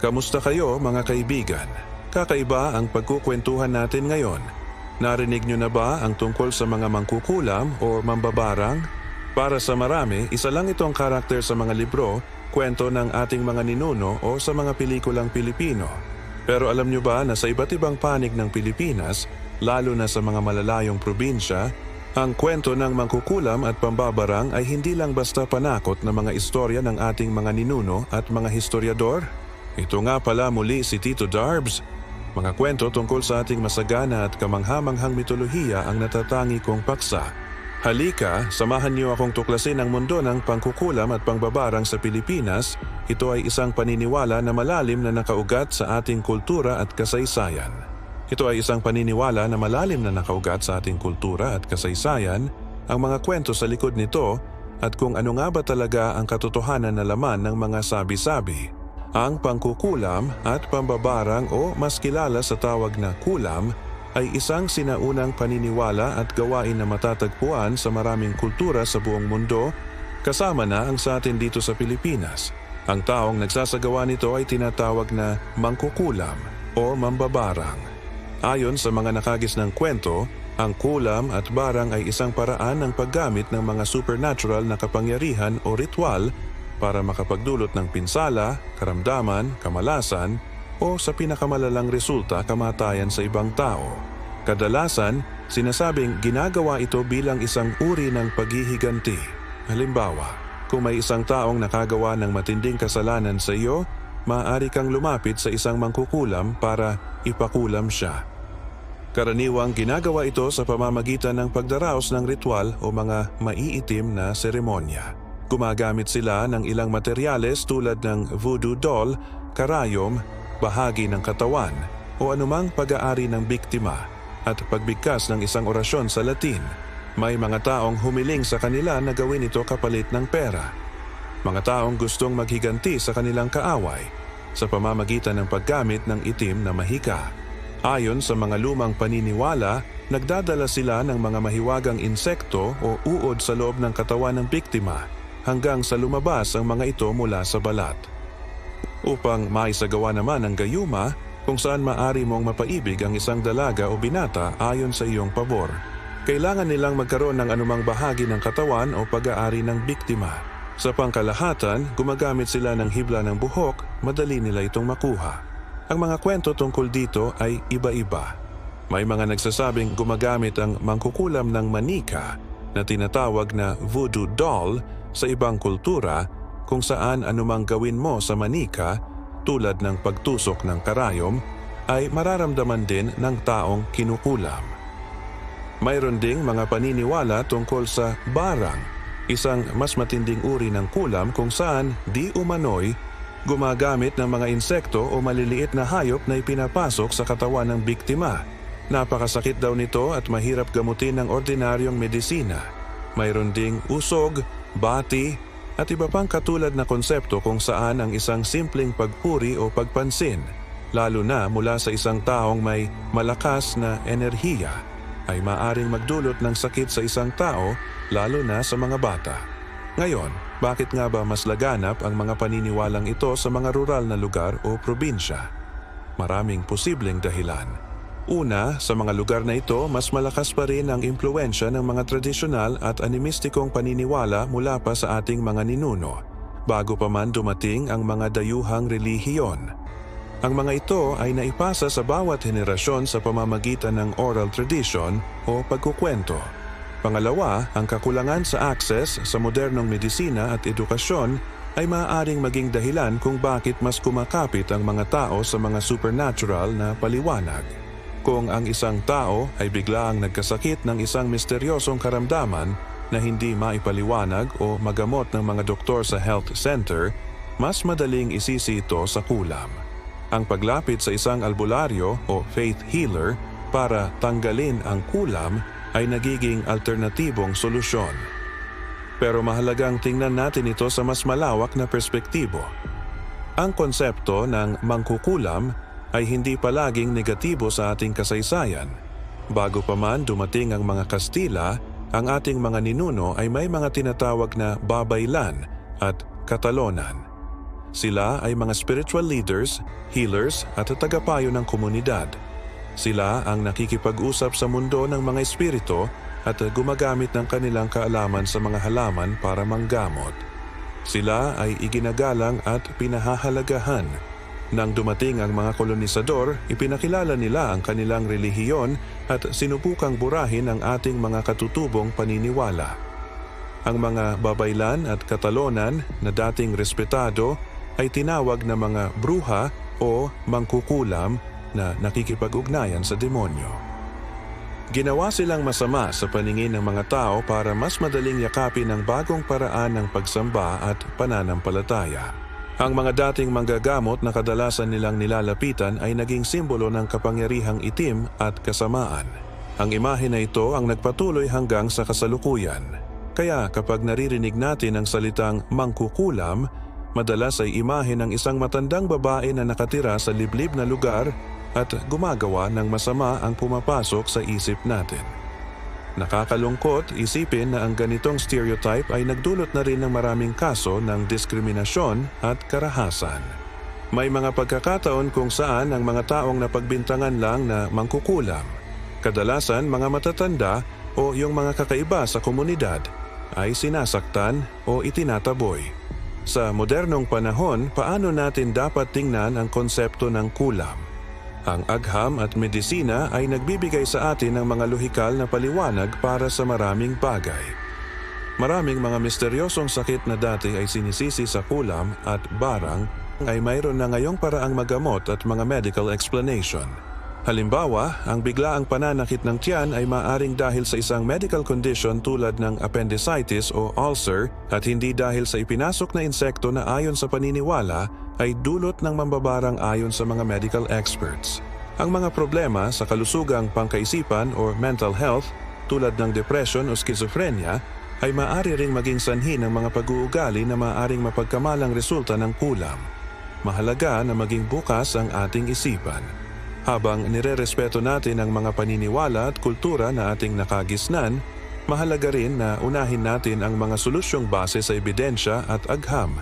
Kamusta kayo mga kaibigan? Kakaiba ang pagkukwentuhan natin ngayon. Narinig nyo na ba ang tungkol sa mga mangkukulam o mambabarang? Para sa marami, isa lang itong karakter sa mga libro, kwento ng ating mga ninuno o sa mga pelikulang Pilipino. Pero alam nyo ba na sa iba't ibang panig ng Pilipinas, lalo na sa mga malalayong probinsya, ang kwento ng mangkukulam at pambabarang ay hindi lang basta panakot na mga istorya ng ating mga ninuno at mga historiador. Ito nga pala muli si Tito Darbs. Mga kwento tungkol sa ating masagana at kamanghamanghang mitolohiya ang natatangi kong paksa. Halika, samahan niyo akong tuklasin ang mundo ng pangkukulam at pangbabarang sa Pilipinas. Ito ay isang paniniwala na malalim na nakaugat sa ating kultura at kasaysayan. Ito ay isang paniniwala na malalim na nakaugat sa ating kultura at kasaysayan, ang mga kwento sa likod nito at kung ano nga ba talaga ang katotohanan na laman ng mga sabi-sabi. Ang pangkukulam at pambabarang o mas kilala sa tawag na kulam ay isang sinaunang paniniwala at gawain na matatagpuan sa maraming kultura sa buong mundo, kasama na ang sa atin dito sa Pilipinas. Ang taong nagsasagawa nito ay tinatawag na mangkukulam o mambabarang. Ayon sa mga nakagis ng kwento, ang kulam at barang ay isang paraan ng paggamit ng mga supernatural na kapangyarihan o ritual para makapagdulot ng pinsala, karamdaman, kamalasan, o sa pinakamalalang resulta kamatayan sa ibang tao. Kadalasan, sinasabing ginagawa ito bilang isang uri ng paghihiganti. Halimbawa, kung may isang taong nakagawa ng matinding kasalanan sa iyo, maaari kang lumapit sa isang mangkukulam para ipakulam siya. Karaniwang ginagawa ito sa pamamagitan ng pagdaraos ng ritual o mga maiitim na seremonya. Gumagamit sila ng ilang materyales tulad ng voodoo doll, karayom, bahagi ng katawan, o anumang pag-aari ng biktima at pagbigkas ng isang orasyon sa Latin. May mga taong humiling sa kanila na gawin ito kapalit ng pera. Mga taong gustong maghiganti sa kanilang kaaway sa pamamagitan ng paggamit ng itim na mahika. Ayon sa mga lumang paniniwala, nagdadala sila ng mga mahiwagang insekto o uod sa loob ng katawan ng biktima hanggang sa lumabas ang mga ito mula sa balat. Upang maisagawa naman ang gayuma kung saan maari mong mapaibig ang isang dalaga o binata ayon sa iyong pabor. Kailangan nilang magkaroon ng anumang bahagi ng katawan o pag-aari ng biktima. Sa pangkalahatan, gumagamit sila ng hibla ng buhok, madali nila itong makuha. Ang mga kwento tungkol dito ay iba-iba. May mga nagsasabing gumagamit ang mangkukulam ng manika na tinatawag na voodoo doll sa ibang kultura kung saan anumang gawin mo sa manika tulad ng pagtusok ng karayom ay mararamdaman din ng taong kinukulam. Mayroon ding mga paniniwala tungkol sa barang, isang mas matinding uri ng kulam kung saan di umano'y gumagamit ng mga insekto o maliliit na hayop na ipinapasok sa katawan ng biktima. Napakasakit daw nito at mahirap gamutin ng ordinaryong medisina. Mayroon ding usog, bati, at iba pang katulad na konsepto kung saan ang isang simpleng pagpuri o pagpansin, lalo na mula sa isang taong may malakas na enerhiya, ay maaring magdulot ng sakit sa isang tao, lalo na sa mga bata. Ngayon, bakit nga ba mas laganap ang mga paniniwalang ito sa mga rural na lugar o probinsya? Maraming posibleng dahilan. Una, sa mga lugar na ito, mas malakas pa rin ang impluensya ng mga tradisyonal at animistikong paniniwala mula pa sa ating mga ninuno, bago pa man dumating ang mga dayuhang relihiyon. Ang mga ito ay naipasa sa bawat henerasyon sa pamamagitan ng oral tradition o pagkukwento. Pangalawa, ang kakulangan sa access sa modernong medisina at edukasyon ay maaaring maging dahilan kung bakit mas kumakapit ang mga tao sa mga supernatural na paliwanag. Kung ang isang tao ay biglaang nagkasakit ng isang misteryosong karamdaman na hindi maipaliwanag o magamot ng mga doktor sa health center, mas madaling isisi ito sa kulam. Ang paglapit sa isang albularyo o faith healer para tanggalin ang kulam ay nagiging alternatibong solusyon. Pero mahalagang tingnan natin ito sa mas malawak na perspektibo. Ang konsepto ng mangkukulam ay hindi palaging negatibo sa ating kasaysayan. Bago pa man dumating ang mga Kastila, ang ating mga ninuno ay may mga tinatawag na babaylan at katalonan. Sila ay mga spiritual leaders, healers at tagapayo ng komunidad. Sila ang nakikipag-usap sa mundo ng mga espiritu at gumagamit ng kanilang kaalaman sa mga halaman para manggamot. Sila ay iginagalang at pinahahalagahan. Nang dumating ang mga kolonisador, ipinakilala nila ang kanilang relihiyon at sinubukang burahin ang ating mga katutubong paniniwala. Ang mga babaylan at katalonan na dating respetado ay tinawag na mga bruha o mangkukulam na nakikipag-ugnayan sa demonyo. Ginawa silang masama sa paningin ng mga tao para mas madaling yakapin ang bagong paraan ng pagsamba at pananampalataya. Ang mga dating manggagamot na kadalasan nilang nilalapitan ay naging simbolo ng kapangyarihang itim at kasamaan. Ang imahe na ito ang nagpatuloy hanggang sa kasalukuyan. Kaya kapag naririnig natin ang salitang mangkukulam, madalas ay imahe ng isang matandang babae na nakatira sa liblib na lugar at gumagawa ng masama ang pumapasok sa isip natin. Nakakalungkot isipin na ang ganitong stereotype ay nagdulot na rin ng maraming kaso ng diskriminasyon at karahasan. May mga pagkakataon kung saan ang mga taong napagbintangan lang na mangkukulam, kadalasan mga matatanda o yung mga kakaiba sa komunidad, ay sinasaktan o itinataboy. Sa modernong panahon, paano natin dapat tingnan ang konsepto ng kulam? Ang agham at medisina ay nagbibigay sa atin ng mga lohikal na paliwanag para sa maraming bagay. Maraming mga misteryosong sakit na dati ay sinisisi sa kulam at barang ay mayroon na ngayong paraang magamot at mga medical explanation. Halimbawa, ang biglaang pananakit ng tiyan ay maaring dahil sa isang medical condition tulad ng appendicitis o ulcer at hindi dahil sa ipinasok na insekto na ayon sa paniniwala ay dulot ng mambabarang ayon sa mga medical experts. Ang mga problema sa kalusugang pangkaisipan o mental health tulad ng depression o schizophrenia ay maaari ring maging sanhi ng mga pag-uugali na maaring mapagkamalang resulta ng kulam. Mahalaga na maging bukas ang ating isipan. Habang nirerespeto natin ang mga paniniwala at kultura na ating nakagisnan, mahalaga rin na unahin natin ang mga solusyong base sa ebidensya at agham,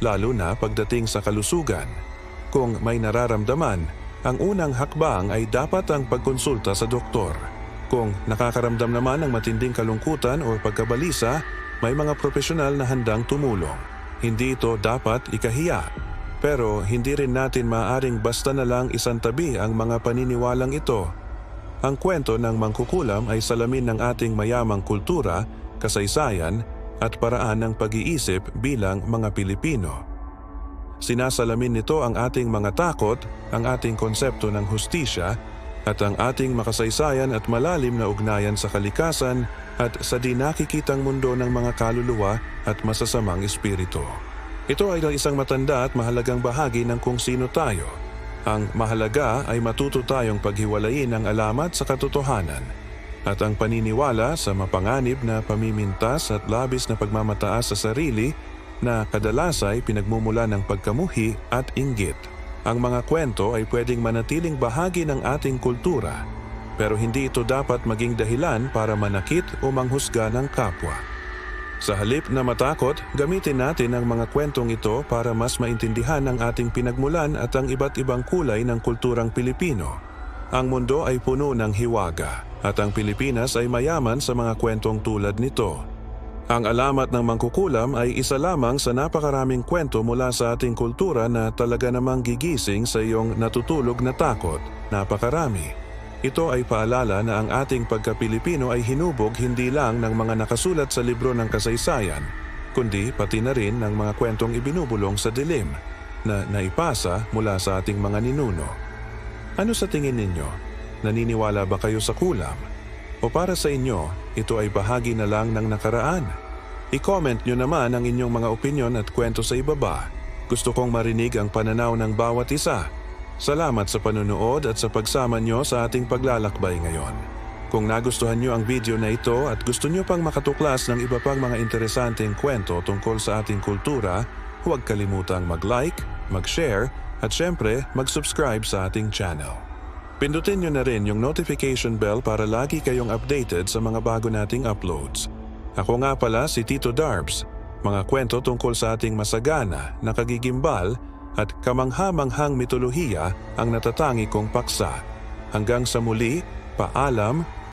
lalo na pagdating sa kalusugan. Kung may nararamdaman, ang unang hakbang ay dapat ang pagkonsulta sa doktor. Kung nakakaramdam naman ng matinding kalungkutan o pagkabalisa, may mga profesional na handang tumulong. Hindi ito dapat ikahiya pero hindi rin natin maaring basta na lang isantabi ang mga paniniwalang ito. Ang kwento ng mangkukulam ay salamin ng ating mayamang kultura, kasaysayan at paraan ng pag-iisip bilang mga Pilipino. Sinasalamin nito ang ating mga takot, ang ating konsepto ng hustisya, at ang ating makasaysayan at malalim na ugnayan sa kalikasan at sa di nakikitang mundo ng mga kaluluwa at masasamang espiritu. Ito ay isang matanda at mahalagang bahagi ng kung sino tayo. Ang mahalaga ay matuto tayong paghiwalayin ang alamat sa katotohanan at ang paniniwala sa mapanganib na pamimintas at labis na pagmamataas sa sarili na kadalas ay pinagmumula ng pagkamuhi at inggit. Ang mga kwento ay pwedeng manatiling bahagi ng ating kultura pero hindi ito dapat maging dahilan para manakit o manghusga ng kapwa. Sa halip na matakot, gamitin natin ang mga kwentong ito para mas maintindihan ang ating pinagmulan at ang iba't ibang kulay ng kulturang Pilipino. Ang mundo ay puno ng hiwaga at ang Pilipinas ay mayaman sa mga kwentong tulad nito. Ang alamat ng mangkukulam ay isa lamang sa napakaraming kwento mula sa ating kultura na talaga namang gigising sa iyong natutulog na takot. Napakarami. Ito ay paalala na ang ating pagka-Pilipino ay hinubog hindi lang ng mga nakasulat sa libro ng kasaysayan, kundi pati na rin ng mga kwentong ibinubulong sa dilim na naipasa mula sa ating mga ninuno. Ano sa tingin ninyo? Naniniwala ba kayo sa kulam? O para sa inyo, ito ay bahagi na lang ng nakaraan? I-comment nyo naman ang inyong mga opinyon at kwento sa ibaba. Gusto kong marinig ang pananaw ng bawat isa. Salamat sa panunood at sa pagsama nyo sa ating paglalakbay ngayon. Kung nagustuhan nyo ang video na ito at gusto nyo pang makatuklas ng iba pang mga interesanteng kwento tungkol sa ating kultura, huwag kalimutang mag-like, mag-share at syempre mag-subscribe sa ating channel. Pindutin nyo na rin yung notification bell para lagi kayong updated sa mga bago nating uploads. Ako nga pala si Tito Darbs. Mga kwento tungkol sa ating masagana, nakagigimbal at kamangha-manghang mitolohiya ang natatangi kong paksa. Hanggang sa muli, paalam